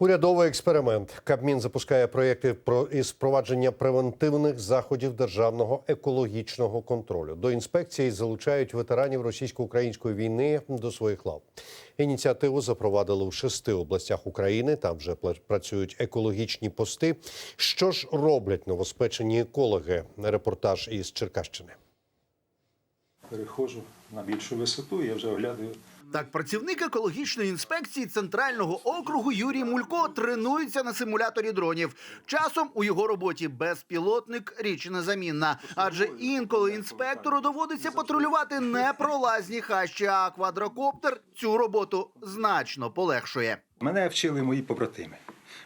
Урядовий експеримент. Кабмін запускає проєкти про із впровадження превентивних заходів державного екологічного контролю. До інспекції залучають ветеранів російсько-української війни до своїх лав. Ініціативу запровадили у шести областях України. Там вже працюють екологічні пости. Що ж роблять новоспечені екологи? Репортаж із Черкащини. Переходжу на більшу висоту, я вже оглядаю. Так, працівник екологічної інспекції центрального округу Юрій Мулько тренується на симуляторі дронів. Часом у його роботі безпілотник річ незамінна, адже інколи інспектору доводиться патрулювати не пролазні хащі, а квадрокоптер цю роботу значно полегшує. Мене вчили мої побратими.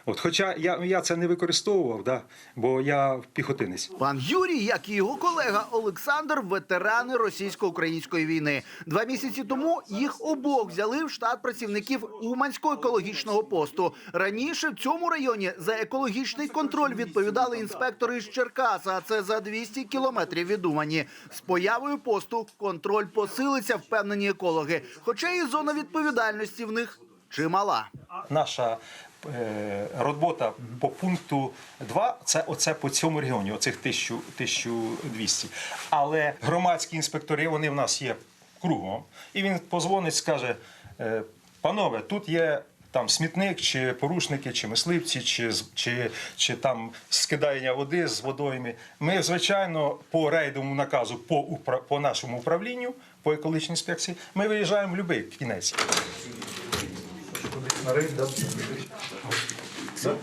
От, хоча я, я це не використовував, да, бо я піхотинець. Пан Юрій, як і його колега Олександр, ветерани російсько-української війни. Два місяці тому їх обох взяли в штат працівників Уманського екологічного посту. Раніше в цьому районі за екологічний контроль відповідали інспектори з Черкаса. А це за 200 кілометрів від Умані. З появою посту контроль посилиться, впевнені екологи. Хоча і зона відповідальності в них чимала. Наша робота по пункту 2 це оце по цьому регіоні, оцих 1000, 1200. Але громадські інспектори вони в нас є кругом. І він позвонить, скаже: е, панове, тут є. Там смітник, чи порушники, чи мисливці, чи, чи, чи там скидання води з водойми. Ми, звичайно, по рейдовому наказу по, по нашому управлінню, по екологічній інспекції, ми виїжджаємо в будь-який кінець.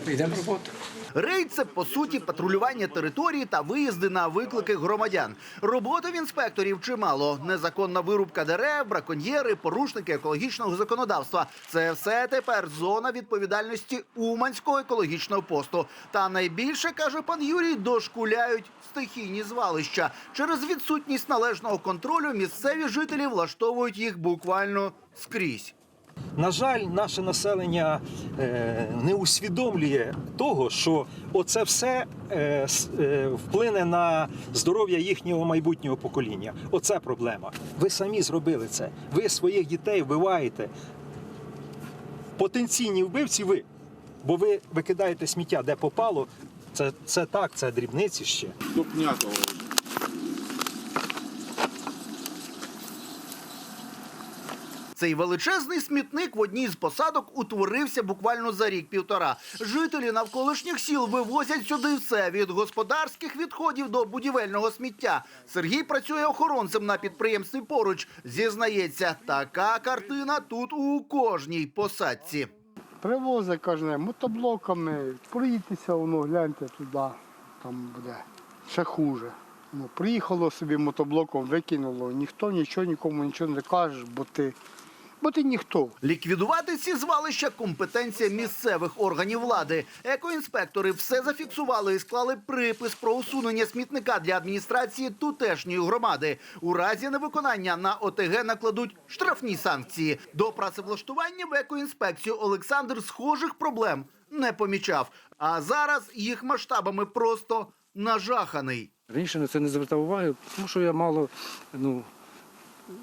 Йдемо роботу. Рейд це по суті патрулювання території та виїзди на виклики громадян. Роботи в інспекторів чимало: незаконна вирубка дерев, браконьєри, порушники екологічного законодавства. Це все тепер зона відповідальності Уманського екологічного посту. Та найбільше каже пан Юрій, дошкуляють стихійні звалища. Через відсутність належного контролю місцеві жителі влаштовують їх буквально скрізь. На жаль, наше населення е, не усвідомлює того, що оце все е, е, вплине на здоров'я їхнього майбутнього покоління. Оце проблема. Ви самі зробили це. Ви своїх дітей вбиваєте. Потенційні вбивці ви. Бо ви викидаєте сміття, де попало. Це, це так, це дрібниці ще. Ступнятого. Цей величезний смітник в одній з посадок утворився буквально за рік-півтора. Жителі навколишніх сіл вивозять сюди все від господарських відходів до будівельного сміття. Сергій працює охоронцем на підприємстві поруч. Зізнається, така картина тут у кожній посадці. Привозить, каже, мотоблоками, проїдьтеся, воно, гляньте туди, там буде ще хуже. Ну, приїхало собі мотоблоком, викинуло, ніхто нічого нікому нічого не каже, бо ти, бо ти ніхто. Ліквідувати ці звалища компетенція місцевих органів влади. Екоінспектори все зафіксували і склали припис про усунення смітника для адміністрації тутешньої громади. У разі невиконання на ОТГ накладуть штрафні санкції. До працевлаштування в екоінспекцію Олександр схожих проблем не помічав. А зараз їх масштабами просто нажаханий. Раніше на це не звертав уваги, тому що я мало ну,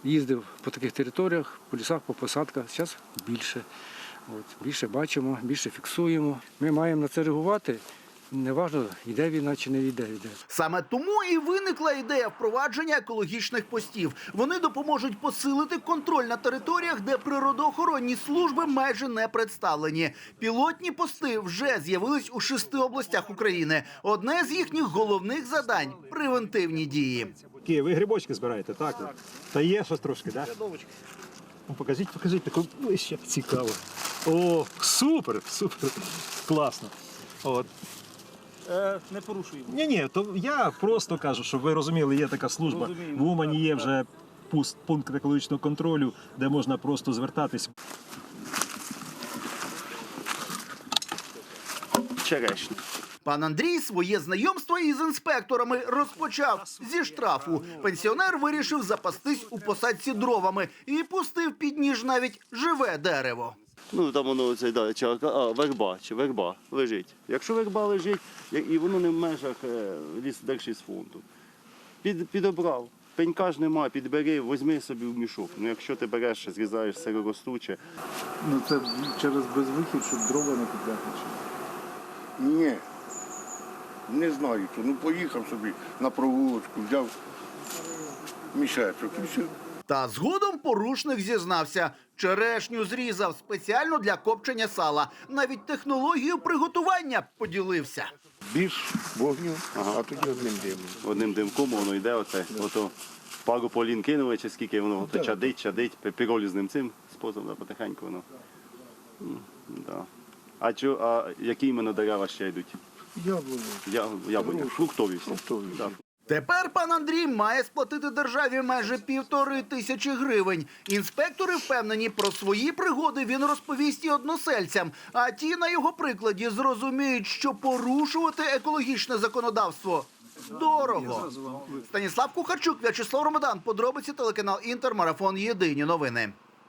їздив по таких територіях, по лісах, по посадках. Зараз більше. От, більше бачимо, більше фіксуємо. Ми маємо на це реагувати. Неважно, йде війна чи не йде. йде. Саме тому і виникла ідея впровадження екологічних постів. Вони допоможуть посилити контроль на територіях, де природоохоронні служби майже не представлені. Пілотні пости вже з'явились у шести областях України. Одне з їхніх головних завдань превентивні дії. Ви грибочки збираєте, так? Та є щось трошки, так? Ну, покажіть, покажіть, таку ближче. Цікаво. О, супер, супер. Класно. От. не порушуємо. Ні, ні, то я просто кажу, щоб ви розуміли, є така служба. Розуміємо. В Умані є вже пуст- пункт екологічного контролю, де можна просто звертатись. Черешня. Пан Андрій своє знайомство із інспекторами розпочав зі штрафу. Пенсіонер вирішив запастись у посадці дровами і пустив під ніж навіть живе дерево. Ну там воно це да, чи, а, верба, чи верба лежить. Якщо верба лежить, і воно не в межах е, ліс держлісфонду, під, підобрав. Пенька ж немає, підбери, візьми собі в мішок. Ну якщо ти береш, зрізаєш сироростуче, Ну це через безвихід, щоб дрова не чи? Ні. Не знаю, то ну поїхав собі на провулочку, взяв мішечок і все. Та згодом порушник зізнався. Черешню зрізав спеціально для копчення сала. Навіть технологію приготування поділився. Більш вогню, а тоді одним димом. одним димком воно йде, оце, ото пару полін кинули, чи скільки воно ото чадить, чадить, пі- піролізним цим способом, да, потихеньку воно. М, Да. А, чо, а які іменно дерева ще йдуть? Яблуні. Я, яблуня, фруктові всі. Фруктові Да. Тепер пан Андрій має сплатити державі майже півтори тисячі гривень. Інспектори впевнені, про свої пригоди він розповість і односельцям. А ті на його прикладі зрозуміють, що порушувати екологічне законодавство дорого. Станіслав Кухарчук, В'ячеслав Ромадан. Подробиці телеканал Інтер. Марафон. Єдині новини.